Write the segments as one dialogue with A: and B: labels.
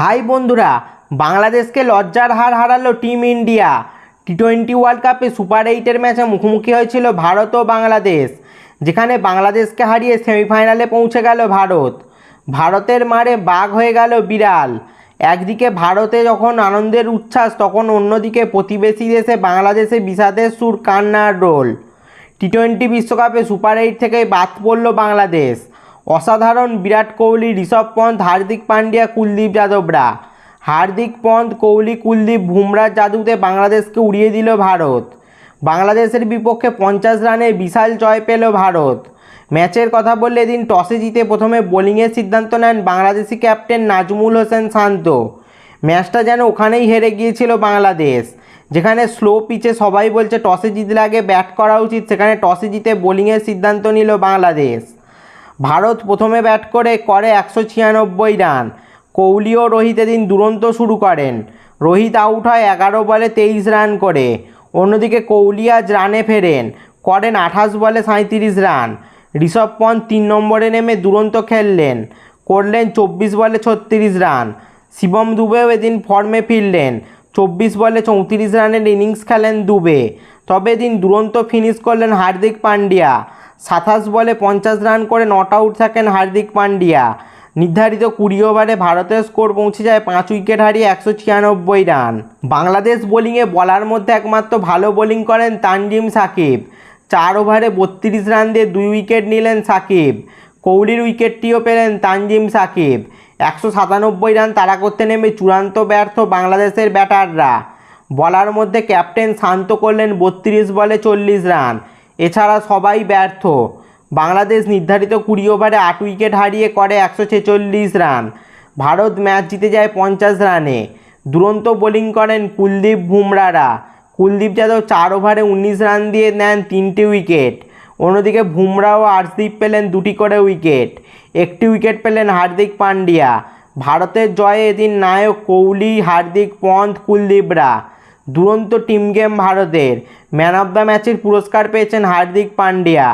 A: High বন্ধুরা, বাংলাদেশকে লজ্জার হার হারালো team India. T twenty world কাপে সুপার এইটের ম্যাচে মুখোমুখি হয়েছিল ভারত ও বাংলাদেশ, যেখানে বাংলাদেশকে হারিয়ে সেমিফাইনালে পৌঁছে গেল ভারত। ভারতের মারে বাঘ হয়ে গেল বিড়াল। একদিকে ভারতে যখন আনন্দের উচ্ছ্বাস, তখন অন্যদিকে প্রতিবেশী দেশে বাংলাদেশে বিষাদের সুর কান্নার রোল। টি টোয়েন্টি বিশ্বকাপে সুপার এইট থেকে বাদ পড়ল বাংলাদেশ। অসাধারণ বিরাট কোহলি, ঋষভ পন্থ, হার্দিক পান্ডিয়া, কুলদীপ যাদবরা। হার্দিক পন্থ, কোহলি, কুলদীপ বুমরার জাদুতে বাংলাদেশকে উড়িয়ে দিল ভারত। বাংলাদেশের বিপক্ষে পঞ্চাশ রানে বিশাল জয় পেল ভারত। ম্যাচের কথা বললে এদিন টসে জিতে প্রথমে বোলিংয়ের সিদ্ধান্ত নেন বাংলাদেশি ক্যাপ্টেন নাজমুল হোসেন শান্ত। ম্যাচটা যেন ওখানেই হেরে গিয়েছিল বাংলাদেশ, যেখানে স্লো পিচে সবাই বলছে টসে জিতলে আগে ব্যাট করা উচিত, সেখানে টসে জিতে বোলিংয়ের সিদ্ধান্ত নিল বাংলাদেশ। ভারত প্রথমে ব্যাট করে করে একশো ছিয়ানব্বই রান। কোহলি ও রোহিত এদিন দুরন্ত শুরু করেন। রোহিত আউট হয় এগারো বলে তেইশ রান করে। অন্যদিকে কোহলি আজ রানে ফেরেন, করেন আঠাশ বলে সাঁত্রিশ রান। ঋষভ পন্থ তিন নম্বরে নেমে দুরন্ত খেললেন, করলেন চব্বিশ বলে ছত্রিশ রান। শিবম দুবেও এদিন ফর্মে ফিরলেন, চব্বিশ বলে চৌত্রিশ রানের ইনিংস খেলেন দুবে। তবে এদিন দুরন্ত ফিনিশ করলেন হার্দিক পান্ডিয়া। সাতাশ বলে পঞ্চাশ রান করে নট আউট থাকেন হার্দিক পান্ডিয়া। নির্ধারিত কুড়ি ওভারে ভারতের স্কোর পৌঁছে যায় পাঁচ উইকেট হারিয়ে একশো ছিয়ানব্বই রান। বাংলাদেশ বোলিংয়ে বলার মধ্যে একমাত্র ভালো বোলিং করেন তানজিম সাকিব। চার ওভারে বত্রিশ রান দিয়ে দুই উইকেট নিলেন সাকিব। কোহলির উইকেটটিও পেলেন তানজিম সাকিব। একশো সাতানব্বই রান তাড়া করতে নেমে চূড়ান্ত ব্যর্থ বাংলাদেশের ব্যাটাররা। বলার মধ্যে ক্যাপ্টেন শান্ত করলেন বত্রিশ বলে চল্লিশ রান। এছাড়া সবাই ব্যর্থ। বাংলাদেশ নির্ধারিত কুড়ি ওভারে আট উইকেট হারিয়ে করে একশো ছেচল্লিশ রান। ভারত ম্যাচ জিতে যায় পঞ্চাশ রানে। দুরন্ত বোলিং করেন কুলদীপ বুমরারা কুলদীপ যাদব চার ওভারে উনিশ রান দিয়ে নেন তিনটি উইকেট। অন্যদিকে বুমরা ও আর্শদীপ পেলেন দুটি করে উইকেট। একটি উইকেট পেলেন হার্দিক পান্ডিয়া। ভারতের জয়ে এদিন নায়ক কোহলি, হার্দিক পন্থ, কুলদীপরা। দুরন্ত টিম গেম ভারতের ম্যান অফ দ্য ম্যাচের পুরস্কার পেয়েছেন হার্দিক পান্ডিয়া।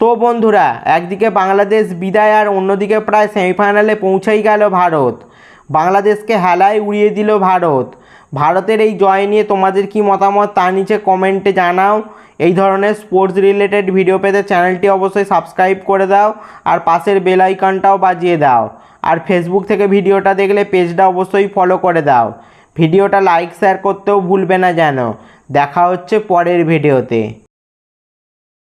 A: তো বন্ধুরা, একদিকে বাংলাদেশ বিদায় আর অন্যদিকে প্রায় সেমিফাইনালে পৌঁছেই গেল ভারত। বাংলাদেশকে হেলায় উড়িয়ে দিল ভারত। ভারতের এই জয় নিয়ে তোমাদের কি মতামত তা নিচে কমেন্টে জানাও। এই ধরনের স্পোর্টস রিলেটেড ভিডিও পেতে চ্যানেলটি অবশ্যই সাবস্ক্রাইব করে দাও আর পাশের বেল আইকনটাও বাজিয়ে দাও। আর ফেসবুক থেকে ভিডিওটা দেখলে পেজটা অবশ্যই ফলো করে দাও। ভিডিওটা লাইক শেয়ার করতেও ভুলবে না যেন। দেখা হচ্ছে পরের ভিডিওতে।